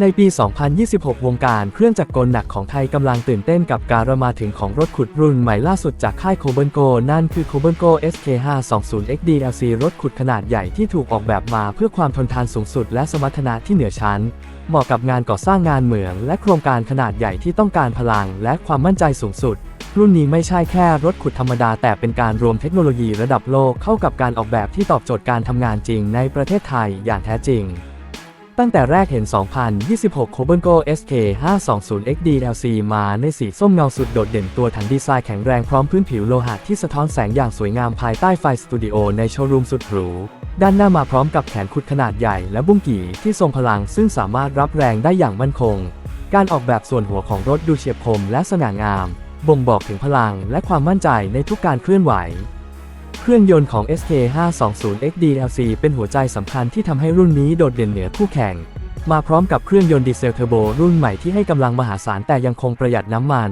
ในปี 2026 วงการเครื่องจักรกลหนักของไทยกำลังตื่นเต้นกับการมาถึงของรถขุดรุ่นใหม่ล่าสุดจากค่ายโคเบิลโกนั่นคือโคเบิลโก SK520XD LC รถขุดขนาดใหญ่ที่ถูกออกแบบมาเพื่อความทนทานสูงสุดและสมรรถนะที่เหนือชั้น เหมาะกับงานก่อสร้างงานเหมือง และโครงการขนาดใหญ่ที่ต้องการพลัง และความมั่นใจสูงสุด รุ่นนี้ไม่ใช่แค่รถขุดธรรมดา แต่เป็นการรวมเทคโนโลยีระดับโลกเข้ากับการออกแบบที่ตอบโจทย์การทำงานจริงในประเทศไทยอย่างแท้จริง ตั้งแต่แรกเห็น 2026 c o b e n g o SK 520 XD LC มาในสีส้มเงาสุดโดดเด่นตัวถังดีไซน์แข็งแรงพร้อมพื้นผิวโลหะที่สะท้อนแสงอย่างสวยงามภายใต้ไฟสตูดิโอในโชว์รูมสุดหรู ด้านหน้ามาพร้อมกับแขนขุดขนาดใหญ่และบุ้งกี่ที่ทรงพลังซึ่งสามารถรับแรงได้อย่างมั่นคง การออกแบบส่วนหัวของรถดูเฉียบคมและสง่างาม บ่งบอกถึงพลังและความมั่นใจในทุกการเคลื่อนไหว เครื่องยนต์ของ SK520XD LC เป็นหัวใจสำคัญที่ทำให้รุ่นนี้โดดเด่นเหนือคู่แข่ง มาพร้อมกับเครื่องยนต์ดีเซลเทอร์โบรุ่นใหม่ที่ให้กำลังมหาศาลแต่ยังคงประหยัดน้ำมัน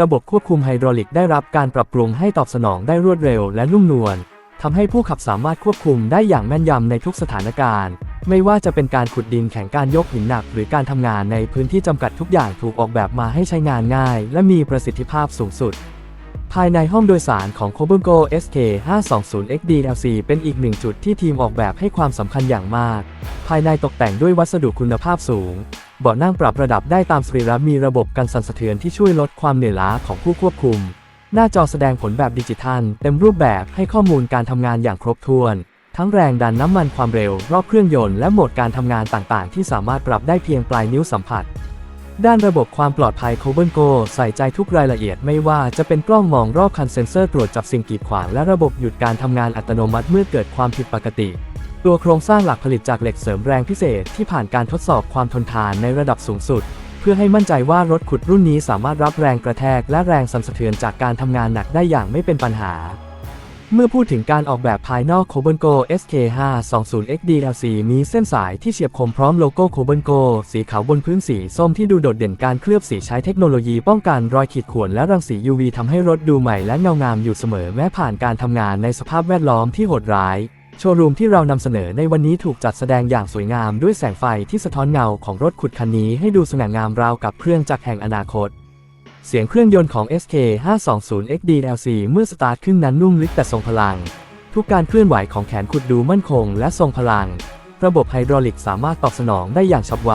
ระบบควบคุมไฮดรอลิกได้รับการปรับปรุงให้ตอบสนองได้รวดเร็วและนุ่มนวลทำให้ผู้ขับสามารถควบคุมได้อย่างแม่นยำในทุกสถานการณ์ ไม่ว่าจะเป็นการขุดดินแข่งการยกหินหนัก หรือการทำงานในพื้นที่จำกัดทุกอย่างถูกออกแบบมาให้ใช้งานง่าย และมีประสิทธิภาพสูงสุด ภายในห้องโดยสารของ c o b u n g o SK 520 XD LC เป็นอีกหนึ่งจุดที่ทีมออกแบบให้ความสำคัญอย่างมาก ภายในตกแต่งด้วยวัสดุคุณภาพสูง เบาะนั่งปรับระดับได้ตามสรีระมีระบบกันสั่นสะเทือนที่ช่วยลดความเหนื่อยล้าของผู้ควบคุม หน้าจอแสดงผลแบบดิจิทัล เต็มรูปแบบให้ข้อมูลการทำงานอย่างครบถ้วน ทั้งแรงดันน้ำมันความเร็ว รอบเครื่องยนต์และโหมดการทำงานต่างๆ ที่สามารถปรับได้เพียงปลายนิ้วสัมผัส ด้านระบบความปลอดภัย c o b e n g o ใส่ใจทุกรายละเอียดไม่ว่าจะเป็นกล้องมองรอบคันเซ็นเซอร์ตรวจจับสิ่งกีดขวางและระบบหยุดการทำงานอัตโนมัติเมื่อเกิดความผิดปกติ ตัวโครงสร้างหลักผลิตจากเหล็กเสริมแรงพิเศษที่ผ่านการทดสอบความทนทานในระดับสูงสุด เพื่อให้มั่นใจว่ารถขุดรุ่นนี้สามารถรับแรงกระแทกและแรงสั่นสะเทือนจากการทำงานหนักได้อย่างไม่เป็นปัญหา เมื่อพูดถึงการออกแบบภายนอก c o b e n g o SK520XD LC มีเส้นสายที่เฉียบคมพร้อมโลโก้ c o b e n g o สีขาวบนพื้นสีส้มที่ดูโดดเด่นการเคลือบสีใช้เทคโนโลยีป้องกันรอยขีดข่วนและรังสี UV ทำให้รถดูใหม่และเงางามอยู่เสมอแม้ผ่านการทำงานในสภาพแวดล้อมที่โหดร้าย โชว์รูมที่เรานำเสนอในวันนี้ถูกจัดแสดงอย่างสวยงามด้วยแสงไฟที่สะท้อนเงาของรถขุดคันนี้ให้ดูสง่างามราวกับเครื่องจักรแห่งอนาคต เสียงเครื่องยนต์ของ SK 520 XD LC เมื่อสตาร์ทขึ้นนั้นนุ่มลึกแต่ทรงพลัง ทุกการเคลื่อนไหวของแขนขุดดูมั่นคงและทรงพลัง ระบบไฮดรอลิกสามารถตอบสนองได้อย่างฉับไว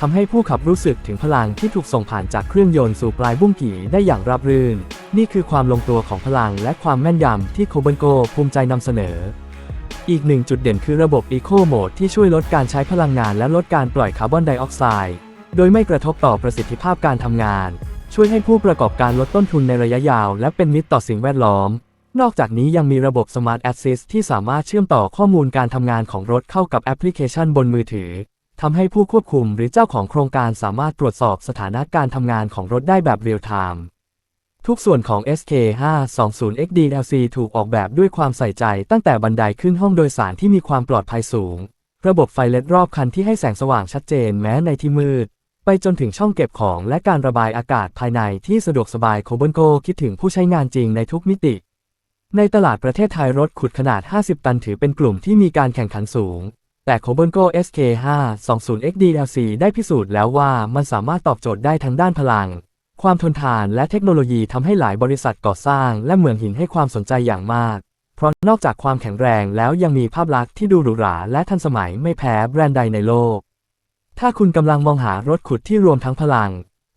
ทำให้ผู้ขับรู้สึกถึงพลังที่ถูกส่งผ่านจากเครื่องยนต์สู่ปลายบุ้งกี่ได้อย่างราบรื่น นี่คือความลงตัวของพลังและความแม่นยำที่โคเบนโกภูมิใจนำเสนอ อีกหนึ่งจุดเด่นคือระบบ Eco Mode ที่ช่วยลดการใช้พลังงานและลดการปล่อยคาร์บอนไดออกไซด์ โดยไม่กระทบต่อประสิทธิภาพการทำงาน ช่วยให้ผู้ประกอบการลดต้นทุนในระยะยาว และเป็นมิตรต่อสิ่งแวดล้อม นอกจากนี้ยังมีระบบ Smart Assist ที่สามารถเชื่อมต่อข้อมูลการทำงานของรถเข้ากับแอปพลิเคชันบนมือถือทำให้ผู้ควบคุมหรือเจ้าของโครงการสามารถตรวจสอบสถานะการทำงานของรถได้แบบเรียลไทม์ทุกส่วนของ SK520XD LC ถูกออกแบบด้วยความใส่ใจตั้งแต่บันไดขึ้นห้องโดยสารที่มีความปลอดภัยสูง ระบบไฟเลดรอบคันที่ให้แสงสว่างชัดเจนแม้ในที่มืด ไปจนถึงช่องเก็บของและการระบายอากาศภายในที่สะดวกสบายโคเบนโกคิดถึงผู้ใช้งานจริงในทุกมิติ ในตลาดประเทศไทยรถขุดขนาด 50 ตันถือเป็นกลุ่มที่มีการแข่งขันสูง แต่ c o b e n g o SK520XD LC ได้พิสูจน์แล้วว่ามันสามารถตอบโจทย์ได้ทั้งด้านพลัง ความทนทานและเทคโนโลยีทำให้หลายบริษัทก่อสร้าง และเหมืองหินให้ความสนใจอย่างมาก เพราะนอกจากความแข็งแรงแล้วยังมีภาพลักษณ์ที่ดูหรูหราและทันสมัยไม่แพ้แบรนด์ใดในโลก ถ้าคุณกำลังมองหารถขุดที่รวมทั้งพลัง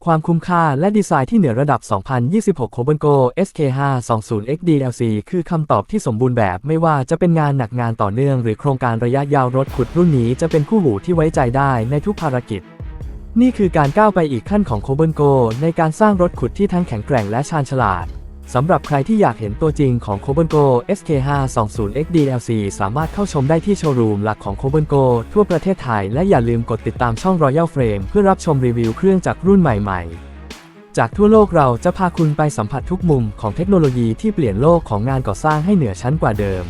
ความคุ้มค่าและดีไซน์ที่เหนือระดับ 2026 c o b e n g o SK520XD LC คือคำตอบที่สมบูรณ์แบบไม่ว่าจะเป็นงานหนักงานต่อเนื่อง หรือโครงการระยะยาวรถขุดรุ่นนี้จะเป็นคู่หูที่ไว้ใจได้ในทุกภารกิจ นี่คือการก้าวไปอีกขั้นของโคเบิลโกในการสร้างรถขุดที่ทั้งแข็งแกร่งและชาญฉลาด สำหรับใครที่อยากเห็นตัวจริงของโคเบิลโก SK520XD LC สามารถเข้าชมได้ที่โชว์รูมหลักของโคเบิลโกทั่วประเทศไทย และอย่าลืมกดติดตามช่อง Royal Frame เพื่อรับชมรีวิวเครื่องจากรุ่นใหม่ ๆ จากทั่วโลกเราจะพาคุณไปสัมผัสทุกมุมของเทคโนโลยีที่เปลี่ยนโลกของงานก่อสร้างให้เหนือชั้นกว่าเดิม